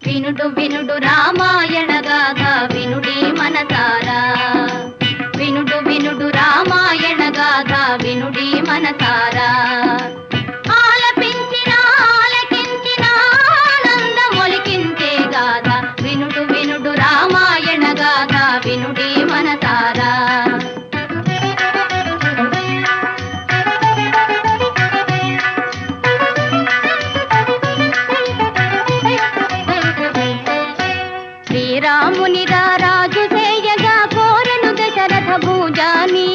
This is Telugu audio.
వినుడు వినుడు రామాయణ గాథ వినుడే మనసారా వినుడు వినుడు రామాయణ గాథ వినుడే మనసారా వినుడు వినుడు రామాయణ గాథ వినుడే మనసారా రాముని రాజు చేయగా కోరను దశరథ భూజాని